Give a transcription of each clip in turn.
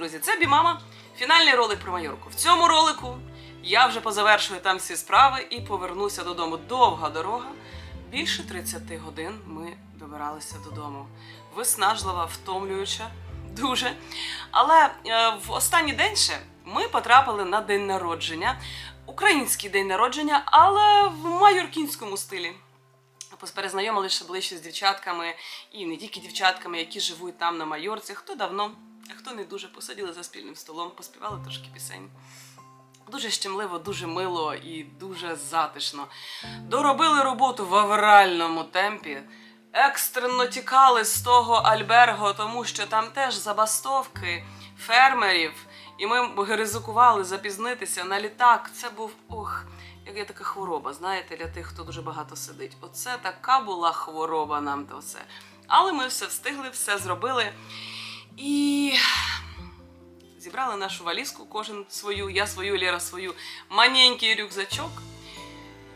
друзі! Це Бімама. Фінальний ролик про Майорку. В цьому ролику я вже позавершую там всі справи і повернуся додому. Довга дорога. Більше 30 годин ми добиралися додому. Виснажлива, втомлююча, дуже. Але е, в останній день ще ми потрапили на день народження. Український день народження, але в майоркінському стилі. Перезнайомилися ближче з дівчатками, і не тільки дівчатками, які живуть там на Майорці, хто давно, а хто не дуже посиділи за спільним столом, поспівали трошки пісень. Дуже щемливо, дуже мило і дуже затишно. Доробили роботу в авральному темпі. Екстрено тікали з того альберго, тому що там теж забастовки фермерів, і ми ризикували запізнитися на літак. Це був ох, як така хвороба, знаєте, для тих, хто дуже багато сидить. Оце така була хвороба нам то все. Але ми все встигли, все зробили. І зібрали нашу валізку, кожен свою, я свою, Лєра свою, маленький рюкзачок.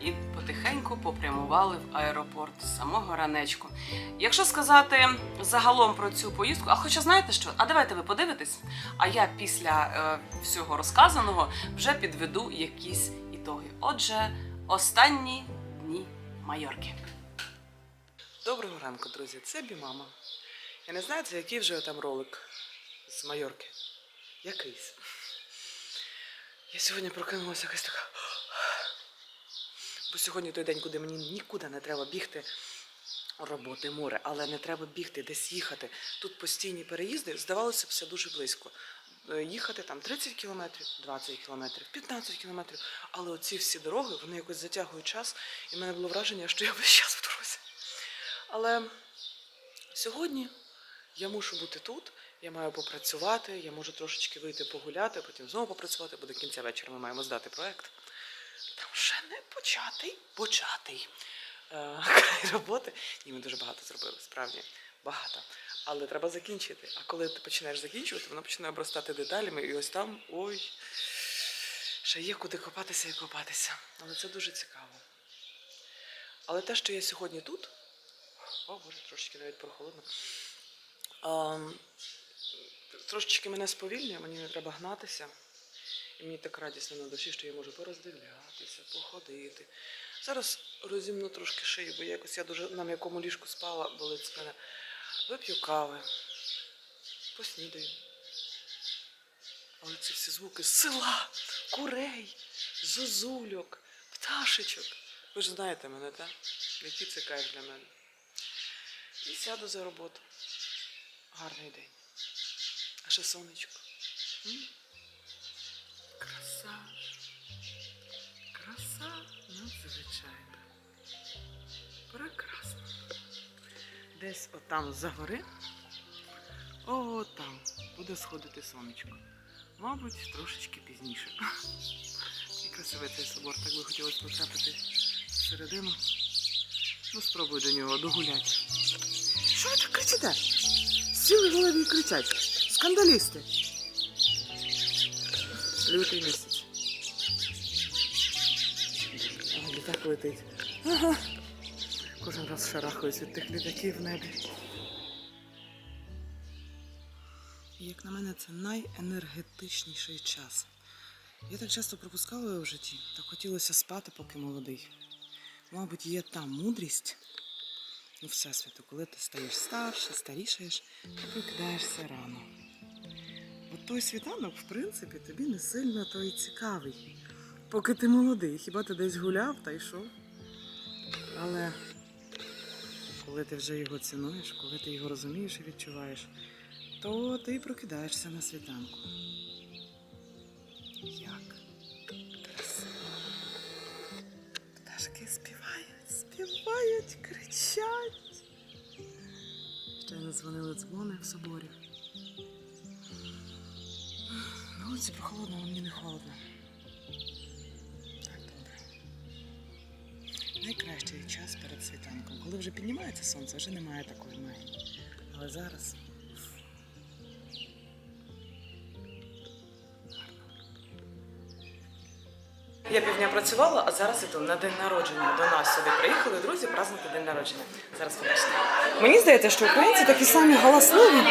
І потихеньку попрямували в аеропорт з самого ранечку. Якщо сказати загалом про цю поїздку, а хоча знаєте що? А давайте ви подивитесь, а я після е, всього розказаного вже підведу якісь ітоги. Отже, останні дні Майорки. Доброго ранку, друзі. Це Бімама. Я не знаю, це який вже там ролик з Майорки. Якийсь. Я сьогодні прокинулася якась така. Бо сьогодні той день, куди мені нікуди не треба бігти. Роботи море, але не треба бігти, десь їхати. Тут постійні переїзди, здавалося б, все дуже близько. Е, Їхати там 30 кілометрів, 20 кілометрів, 15 кілометрів. Але оці всі дороги, вони якось затягують час, і в мене було враження, що я весь час в дорозі. Але сьогодні я мушу бути тут, я маю попрацювати, я можу трошечки вийти погуляти, потім знову попрацювати, бо до кінця вечора ми маємо здати проект. Там ще не початий, початий е, край роботи. Ні, ми дуже багато зробили, справді багато. Але треба закінчити. А коли ти починаєш закінчувати, воно починає обростати деталями, і ось там ой, ще є куди копатися і копатися. Але це дуже цікаво. Але те, що я сьогодні тут, о боже, трошечки навіть прохолодно. Трошечки мене сповільнює, мені не треба гнатися. І мені так радісно на душі, що я можу пороздивлятися, походити. Зараз розімну трошки шию, бо якось я дуже на м'якому ліжку спала, болить спина. Вип'ю кави, поснідаю. Але ці всі звуки з села, курей, зозульок, пташечок. Ви ж знаєте мене, так? Який це кайф для мене. І сяду за роботу. Гарний день. А ще сонечко. М? Краса. Краса надзвичайна. Прекрасно. Десь отам за гори. О, там буде сходити сонечко. Мабуть, трошечки пізніше. І красивий цей собор, так би хотілося потрапити всередину. Ну, спробуй до нього догуляти. Що ви так кричите? Сіли голові і кричать. Скандалісти. Лютий місяць. Літак летить. Ага. Кожен раз шарахаюсь від тих літаків в небі. Як на мене, це найенергетичніший час. Я так часто пропускала його в житті, так хотілося спати, поки молодий. Мабуть, є та мудрість у всесвіту, коли ти стаєш старше, старішаєш, ти прокидаєшся рано. От той світанок, в принципі, тобі не сильно той цікавий. Поки ти молодий, хіба ти десь гуляв та йшов. Але коли ти вже його цінуєш, коли ти його розумієш і відчуваєш, то ти прокидаєшся на світанку. Як красиво. Пташки співають, співають, кричать. не дзвонили дзвони в соборі. На вулиці прохолодно, але мені не холодно. Так добре. Найкращий час перед світанком. Коли вже піднімається сонце, вже немає такої магії. Але зараз. Працювала. а зараз іду на день народження. До нас сюди приїхали друзі празднувати день народження. Зараз побачите. Мені здається, що українці такі самі голосливі,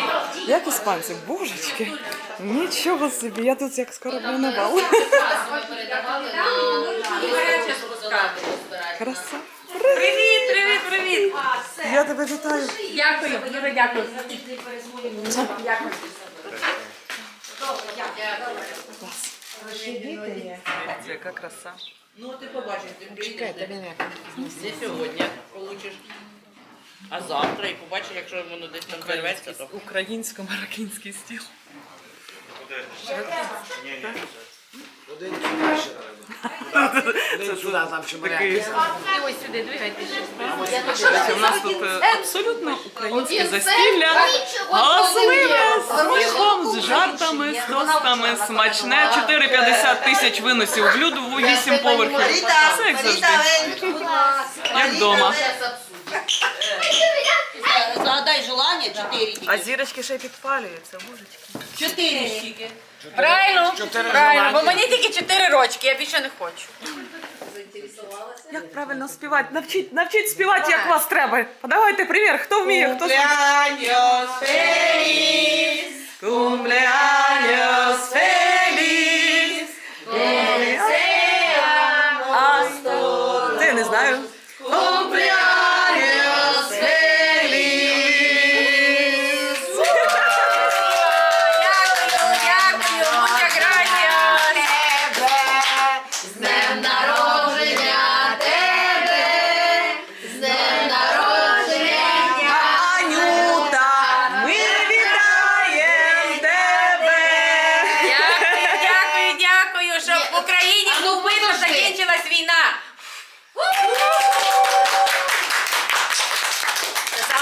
як іспанці. Божечки, нічого собі, я тут як скоро бал. Краса. Привіт, привіт, привіт. Я тебе вітаю. Дякую, дуже дякую. Яка краса. Ну, ти побачиш, ти приїдеш не сьогодні получиш. А завтра і побачиш, якщо воно десь там зірветься, то Українсько-мароккінський стіл. Ось сюди двигайтеся. У нас тут е, абсолютно українське застілля, галасливе, з сміхом, з жартами, з тостами, смачне, 450 тисяч виносів в люду, 8 поверхів. Все як завжди. Як вдома. Загадай желание, чотири тільки. А зірочки ще й підпалюються, божечки. Чотири Правильно, правильно, бо мені тільки 4 рочки, я більше не хочу. Як правильно співати? Навчіть, навчіть співати, як вас треба. Подавайте примір, хто вміє, хто Cumpleaños feliz. Cumpleaños feliz.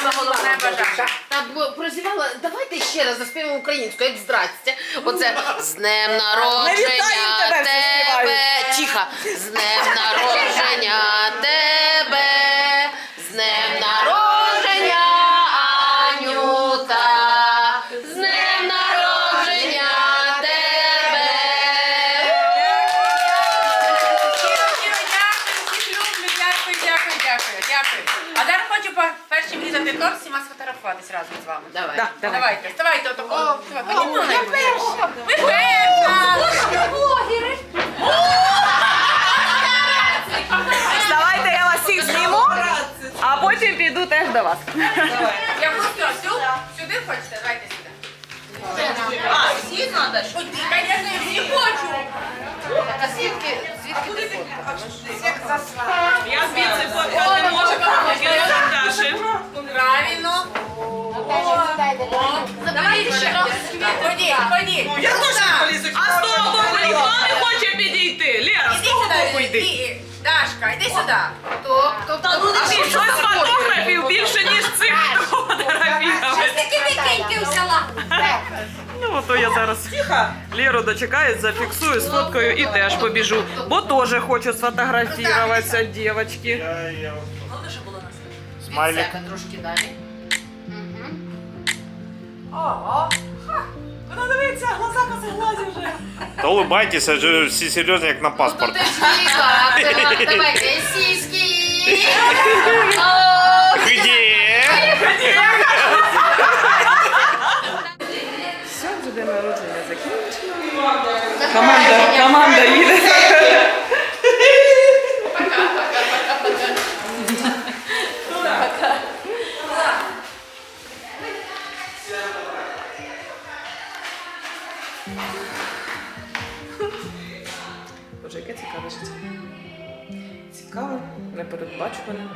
Саме головне бажання. Та б- прозівала, давайте ще раз заспіваємо українською, як здрасте. Оце з днем народження вітаємо тебе, всі тебе. Тихо. З днем народження тебе. разом з вами. Давай. Да, давай. Давайте, вставайте отако. Я перша. Ви перша. Давайте я вас всіх зніму, а потім піду теж до вас. Я просто всю, сюди хочете? Давайте сюди. А, всі? Ой, Звісно, я всі хочу. А звідки? Звідки ти Я звідси фоткати можу, я Даші. Правильно. Заберіть ще трохи. Ходіть, ходіть. Я теж не полізу. А з того боку ніхто не хоче підійти. Лера, з Іди того сюди, боку йди. іди. Дашка, іди сюди. Хто? Хто? Та ну А ти щось фотографів більше, ніж цих Щось фотографів. таки дикеньки взяла. Ну, ото я зараз Леру дочекаюсь, зафіксую, сфоткаю і теж побіжу. Бо теж хочу сфотографуватися, дівчатки. Смайлик. Трошки далі. Ну дивіться, глаза косоглазі вже. Та улыбайтесь, а всі серйозні, як на Ну паспорт. ти ж віка. Давайте сіськи. Где? Все, вже день народження закінчено. Команда, команда їде. Цікаве життя. Цікаве, непередбачуване.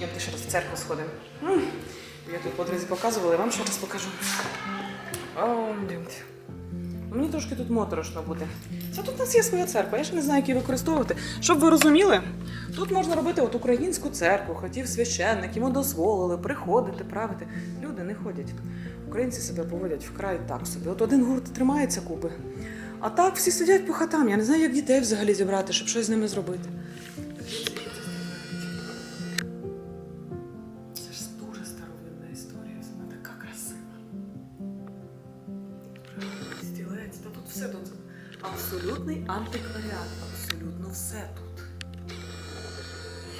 Я ще раз в церкву сходимо. Я тут по дорозі показувала, я вам ще раз покажу. О, Мені трошки тут моторошно буде. Це тут у нас є своя церква, я ж не знаю, як її використовувати. Щоб ви розуміли, тут можна робити от українську церкву, хотів священник, йому дозволили приходити, правити. Люди не ходять. Українці себе поводять вкрай так собі. От один гурт тримається купи. А так всі сидять по хатам. Я не знаю, як дітей взагалі зібрати, щоб щось з ними зробити. Це ж дуже старовинна історія, вона така красива. Стілець, та тут все тут Абсолютний антикваріат, абсолютно все тут.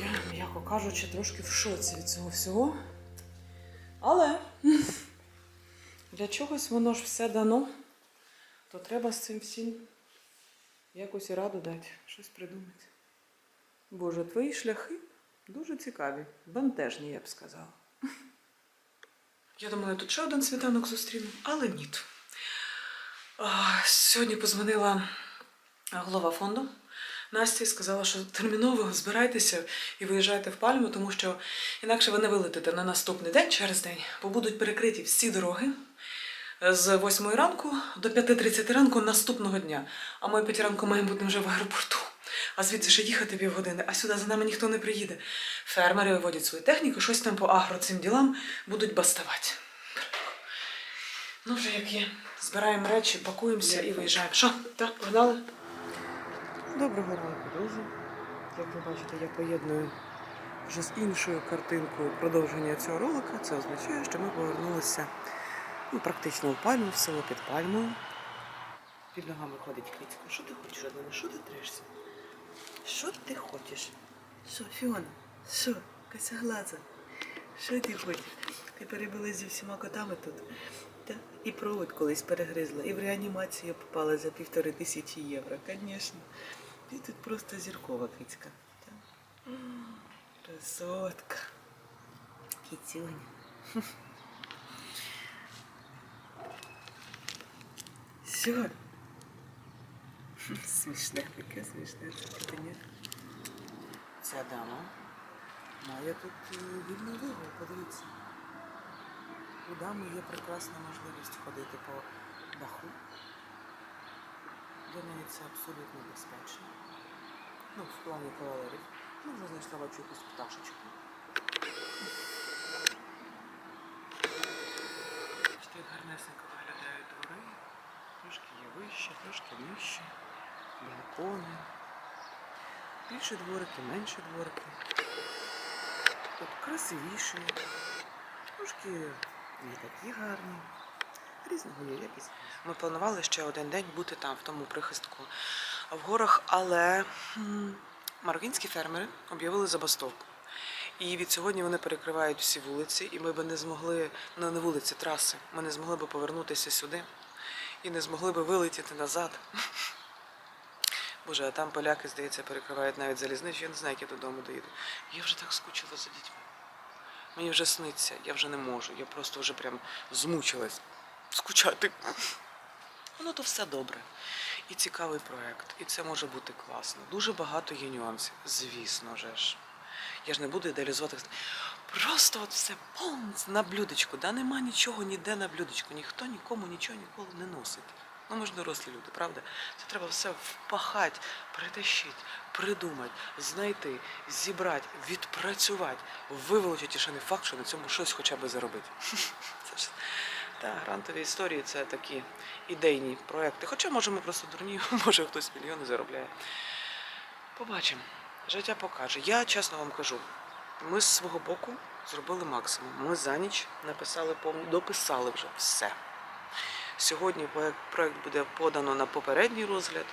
Я, м'яко кажучи, трошки в шоці від цього всього. Але для чогось воно ж все дано, то треба з цим всім якось і раду дати, щось придумати. Боже, твої шляхи дуже цікаві, бентежні, я б сказала. Я думала, тут ще один світанок зустріну, але ні. Сьогодні позвонила голова фонду Настя і сказала, що терміново збирайтеся і виїжджайте в пальму, тому що інакше ви не вилетите на наступний день через день, бо будуть перекриті всі дороги з 8 ранку до 5.30 ранку наступного дня. А ми о 5 ранку маємо бути вже в аеропорту. А звідси ще їхати півгодини, а сюди за нами ніхто не приїде. Фермери виводять свою техніку, щось там по агро цим ділам будуть бастувати. Ну, вже як є. Збираємо речі, пакуємося і виїжджаємо. Що? Так, погнали? Доброго ранку, друзі. Як ви бачите, я поєдную вже з іншою картинкою продовження цього ролика. Це означає, що ми повернулися ну, практично в пальму, в село під пальмою. Під ногами ходить кицька. Що ти хочеш, Адина? Що ти трешся? Що ти хочеш? Що, Фіона? Що, косяглаза? Що ти хочеш? Ти перебилась зі всіма котами тут. Та? І провод колись перегризла, і в реанімацію попала за півтори тисячі євро. Звісно. Ти тут просто зіркова кицька. Та? Красотка. Кіцюня. Що? Смішне таке, смішне це питання. Ця дама має тут е, вільний вибір, подивіться. У дами є прекрасна можливість ходити по даху. Для неї це абсолютно безпечно. Ну, в плані кавалерів. Ну, вже знайшла бачу якусь пташечку. Бачите, як гарнесенько виглядають двори. Трошки є вище, трошки нижче. Балкони. Більше дворики, менше дворики. Тут красивіші, трошки не такі гарні. Різного є якісь. Ми планували ще один день бути там, в тому прихистку в горах, але мароккінські фермери об'явили забастовку. І від сьогодні вони перекривають всі вулиці, і ми би не змогли, ну не вулиці, траси, ми не змогли би повернутися сюди і не змогли би вилетіти назад. Боже, а там поляки, здається, перекривають навіть залізничу. Я не знаю, як я додому доїду. Я вже так скучила за дітьми. Мені вже сниться, я вже не можу. Я просто вже прям змучилась скучати. Воно то все добре. І цікавий проект, і це може бути класно. Дуже багато є нюансів, звісно же ж. Я ж не буду ідеалізувати. Просто от все повністю на блюдечку. Да нема нічого ніде на блюдечку. Ніхто нікому нічого ніколи не носить. Ну ми ж дорослі люди, правда? Це треба все впахати, притащити, придумати, знайти, зібрати, відпрацювати, виволочити, ще не факт, що на цьому щось хоча б заробити. Це ж та грантові історії це такі ідейні проекти. Хоча, може, ми просто дурні, може хтось мільйони заробляє. Побачимо. Життя покаже. Я чесно вам кажу, ми з свого боку зробили максимум. Ми за ніч написали повні, дописали вже все. Сьогодні проект буде подано на попередній розгляд,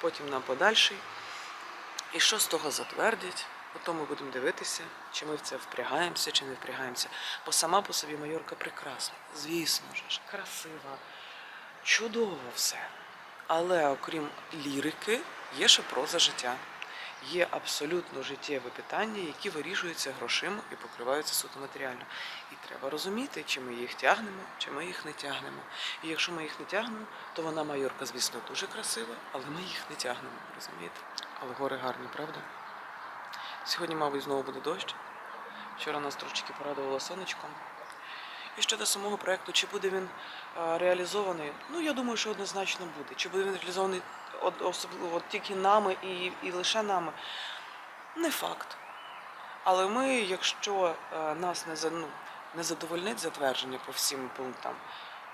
потім на подальший. І що з того затвердять? Потім ми будемо дивитися, чи ми в це впрягаємося, чи не впрягаємося. Бо сама по собі майорка прекрасна, звісно ж, красива, чудово все. Але окрім лірики, є ще проза життя. Є абсолютно життєві питання, які вирішуються грошима і покриваються суто матеріально. І треба розуміти, чи ми їх тягнемо, чи ми їх не тягнемо. І якщо ми їх не тягнемо, то вона майорка, звісно, дуже красива, але ми їх не тягнемо, розумієте? Але гори гарні, правда? Сьогодні, мабуть, знову буде дощ. Вчора нас трошечки порадувало сонечком. І щодо самого проекту, чи буде він е, реалізований? Ну, я думаю, що однозначно буде. Чи буде він реалізований особливо тільки нами і, і лише нами? Не факт. Але ми, якщо е, нас не, ну, не задовольнить затвердження по всім пунктам,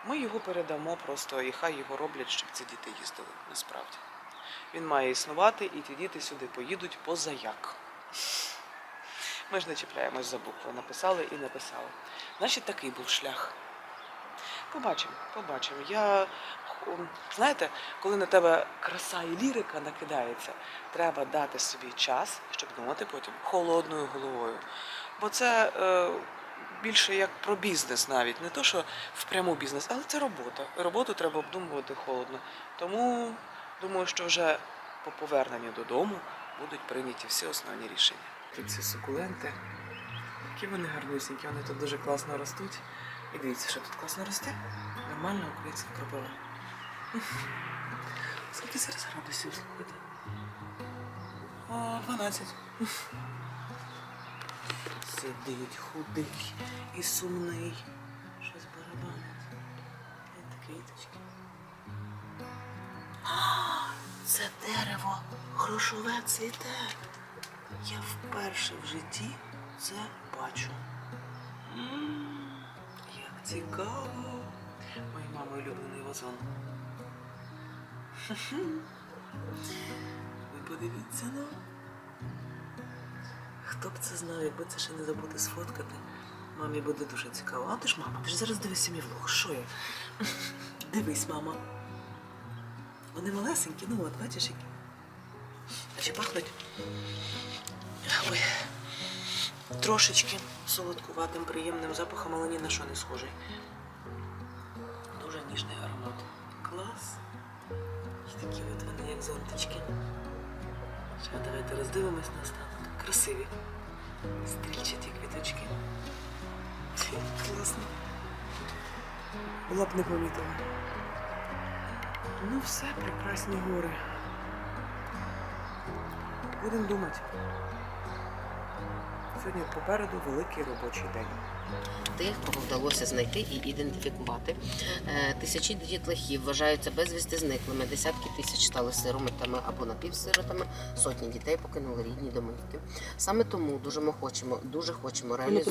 ми його передамо просто і хай його роблять, щоб ці діти їздили насправді. Він має існувати, і ті діти сюди поїдуть позаяк. Ми ж не чіпляємось за букви. Написали і написали. Значить, такий був шлях. Побачимо, побачимо. Я знаєте, коли на тебе краса і лірика накидається, треба дати собі час, щоб думати потім холодною головою. Бо це е, більше як про бізнес навіть, не то, що впряму бізнес, але це робота. Роботу треба обдумувати холодно. Тому думаю, що вже по поверненню додому будуть прийняті всі основні рішення. Тут ці сукуленти, які вони гарнюсінькі, вони тут дуже класно ростуть. І дивіться, що тут класно росте. Нормальна українська кропива. Скільки зараз градусів? слухайте? 12. Сидить худий і сумний. Щось барабанить. Це квіточки. Це дерево грошове цвіте. Я вперше в житті це бачу. Як цікаво. Моєї мами улюблений вазон. Ви подивіться на. Хто б це знав, якби це ще не забути сфоткати. Мамі буде дуже цікаво. А ти ж мама, ти ж зараз дивишся мій влог. Що я? Дивись, мама. Вони малесенькі, ну от, бачиш, які. Ще пахнуть. Ой. Трошечки солодкуватим, приємним запахом, але ні на що не схожий. Зонтички. Ще давайте роздивимось на останок. Красиві. Стрільчаті квіточки. Класно. Була б не помітила. Ну все, прекрасні гори. Будемо думати. Сьогодні попереду великий робочий день. Тих, кого вдалося знайти і ідентифікувати. Е, Тисячі дітлахів вважаються безвісти зниклими. Десятки тисяч стали сироmitами або напівсиротами. Сотні дітей покинули рідні домівки. Саме тому дуже ми хочемо, дуже хочемо реалізувати.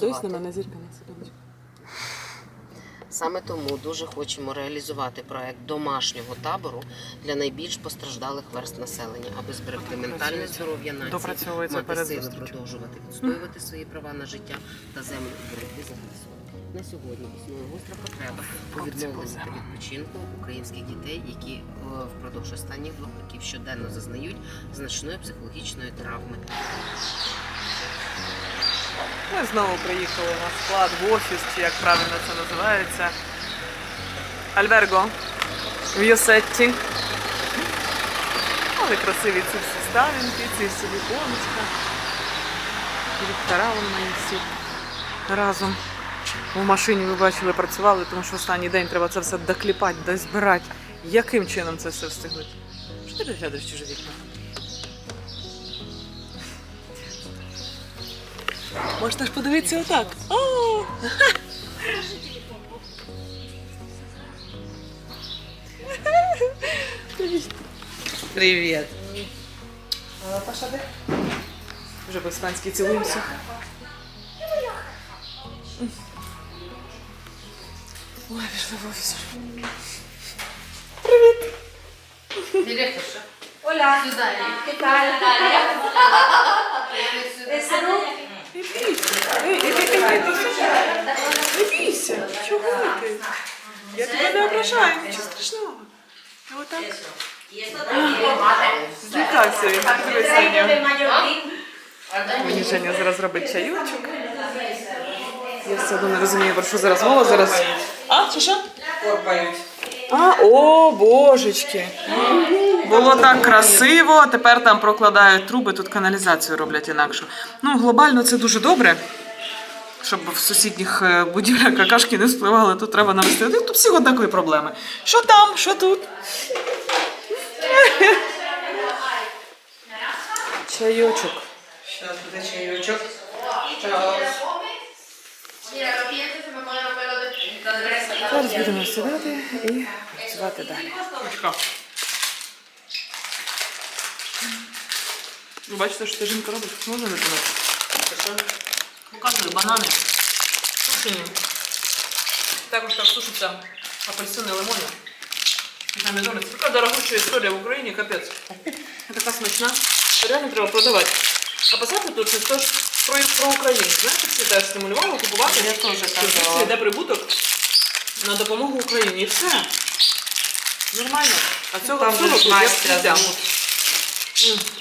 зірка на секундочку. Саме тому дуже хочемо реалізувати проект домашнього табору для найбільш постраждалих верст населення, аби зберегти ментальне здоров'я нації, мати сили продовжувати відстоювати свої права на життя та землю у боротьбі за. На сьогодні існує гостра потреба у відновленні та відпочинку українських дітей, які е, впродовж останніх двох років щоденно зазнають значної психологічної травми. Ми знову приїхали на склад в офіс, чи як правильно це називається. Альберго в Йосетті. Але красиві ці всі ставінки, ці всі віконечка. Віктора вон мої всі разом. В машині ви бачили, працювали, тому що останній день треба це все докліпати, дозбирати. Яким чином це все встигнути? Що ти глядиш в чуже вікна? Можна ж подивитися отак. О! Привіт. А Паша де? Вже по-іспанськи цілуємося. Ой, пішли в офіс. Директорша. Hola. ¿Qué tal, Natalia? Не бійся. Ей, ей, ей, ей, ти що? Не бійся. Чого ти? Я тебе не ображаю, нічого страшного. Я отак злякався він. Дивись на нього. Мені Женя зараз зробить чайочок. Я все одно не розумію, про що зараз мова зараз. А, що що? Корпають. А, о, божечки. Було так красиво, а тепер там прокладають труби, тут каналізацію роблять інакше. Ну, глобально це дуже добре. Щоб в сусідніх е, будівлях какашки не спливали, тут треба навести. Тут всього такої проблеми. Що там, що тут? Чайочок. Зараз буде чайочок. Зараз будемо сідати і працювати далі. Ви бачите, що ця жінка робить? Можна не помити? Показую банани. Сушені. Також так сушаться апельсини лимони. Це така дорогуща історія в Україні, капець. Така смачна. Реально треба продавати. А писати тут це теж про, про Україну. Знаєте, всі теж стимулювали купувати. Я теж йде прибуток на допомогу Україні. І все. Нормально. А цього Там всього тут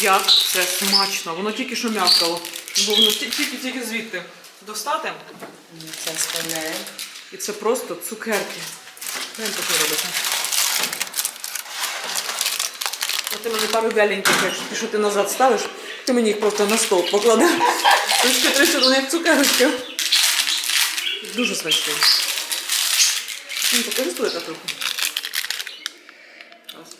як це смачно. Воно тільки що м'якало. Бо воно тільки-тільки звідти достати. Це спине. І це просто цукерки. Глянь, що робиться. От ти мене пару вяленьких, якщо ти що ти назад ставиш, ти мені їх просто на стол покладеш. Трішки трішки вони як цукерочки. Дуже смачні. Ну, свою картоплю. Раз.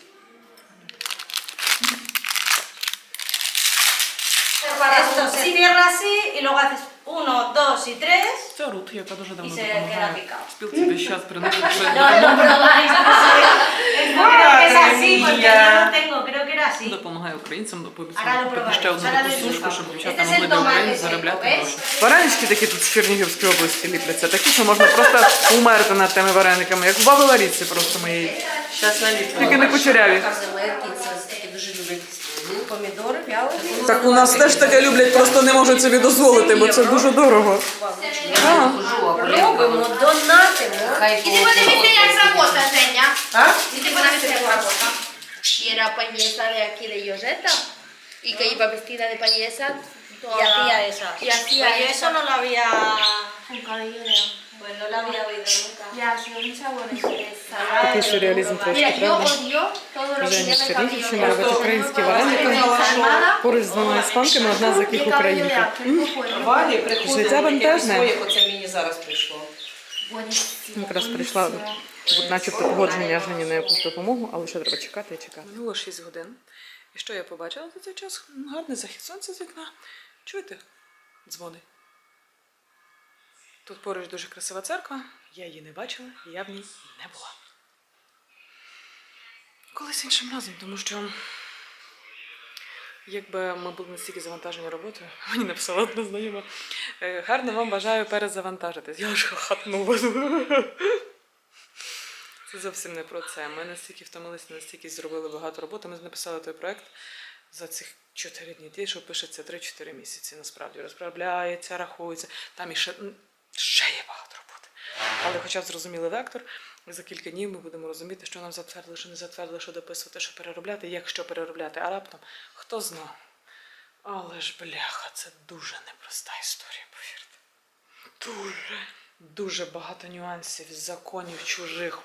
Esto se cierra así y luego haces uno, dos y tres Це рут, яка дуже давно se queda допомагає. picado. Спілці весь час приносить No, lo probáis. Esto creo que es así porque yo lo tengo, creo que era así. допомагає українцям Ahora lo пообіцяти probáis. ще одну Ahora таку lo сушку, щоб дівчата Este могли el для України tomate заробляти seco, гроші. Варенички такі тут з Чернігівської області ліпляться, такі, що можна просто умерти над тими варениками, як в баби Ларіці просто моєї. Щас на наліплю. Тільки не кучеряві. Козелетки, помідори, вялені. Так у нас теж таке люблять, просто не можуть собі дозволити, бо це дуже дорого. Робимо, донатимо. Хай Y tipo de viste ya esa cosa, seña. А? Y tipo de viste esa cosa. y era pañesa de aquí de Lloseta y que iba vestida de pañesa Y hacía esa. y hacía eso. no lo había. Nunca. Pues no lo había oído nunca. Ya, ha sido un sabor Такий сюрреалізм трошки, Mira, yo правда? odio todo lo que Женя lleva Чернігівщина cabello. робить українські вареники. Поруч з двома іспанками, одна з яких українка. Валі Життя яке бентежне. своє, оце мені зараз прийшло. Якраз прийшла начебто погодження Жені на якусь допомогу, але ще треба чекати і чекати. Минуло 6 годин. І що я побачила за цей час? Гарний захід сонця з вікна. Чуєте? Дзвони. Тут поруч дуже красива церква. Я її не бачила, і я в ній не була. Колись іншим разом, тому що якби ми були настільки завантажені роботою, мені написала одна знайома. «Е, Гарно вам бажаю перезавантажитись. Я ж хахатнула. Це зовсім не про це. Ми настільки втомилися, настільки зробили багато роботи. Ми написали той проект за цих 4 дні. Ті, що пишеться 3-4 місяці, насправді розправляється, рахується. Там іще м, ще є багато роботи. Але хоча б зрозуміли вектор, за кілька днів ми будемо розуміти, що нам затвердили, що не затвердили, що дописувати, що переробляти, як що переробляти. А раптом хто знає. Але ж бляха, це дуже непроста історія, повірте. Дуже. Дуже багато нюансів, законів чужих,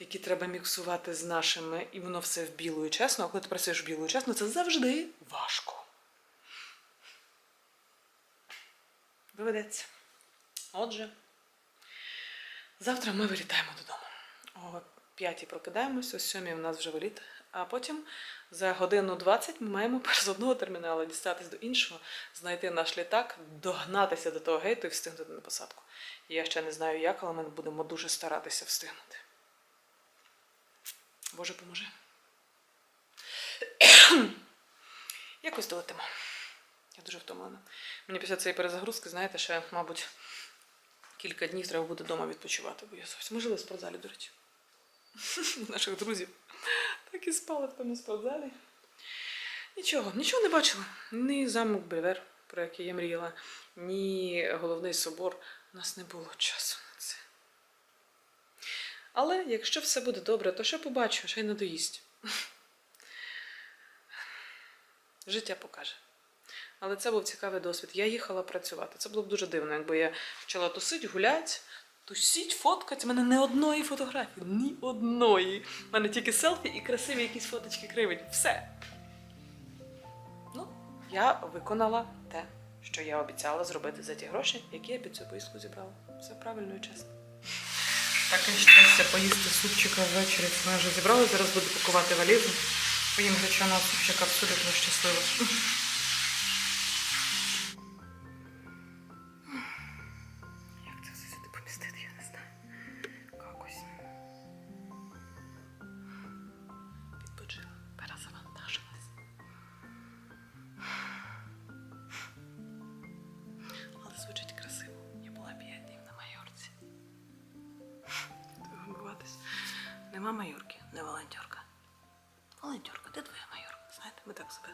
які треба міксувати з нашими, і воно все в білу і чесно. А коли ти працюєш в білу і чесно, це завжди важко. Доведеться. Отже, завтра ми вилітаємо додому. О п'ятій прокидаємось, о сьомій у нас вже виліт, а потім за годину 20 ми маємо з одного терміналу дістатись до іншого, знайти наш літак, догнатися до того гейту і встигнути на посадку. Я ще не знаю як, але ми будемо дуже старатися встигнути. Боже поможи. Якось долетимо. Я дуже втомлена. Мені після цієї перезагрузки, знаєте, ще, мабуть, кілька днів треба буде вдома відпочивати, бо я зовсім. Ми жили в спортзалі, до речі. Наших друзів. Так і спали в тому спортзалі. Нічого, нічого не бачила. Ні замок Бельвер, про який я мріяла, ні головний собор. У нас не було часу на це. Але якщо все буде добре, то ще побачу, ще й надоїсть. Життя покаже. Але це був цікавий досвід. Я їхала працювати. Це було б дуже дивно, якби я почала тусить, гуляти, тусіть, фоткати. У мене не одної фотографії, ні одної. У мене тільки селфі і красиві якісь фоточки кривить. Все. Ну, я виконала те, що я обіцяла зробити за ті гроші, які я під цю поїздку зібрала. Все правильно і чесно. Таке щастя поїсти супчика ввечері. Ми вже зібрали. Зараз буду пакувати валізу. Поїм гречаного супчика абсолютно щаслива. Нема майорки, не волонтерка. Волонтерка, де твоя майорка? Знаєте, ми так себе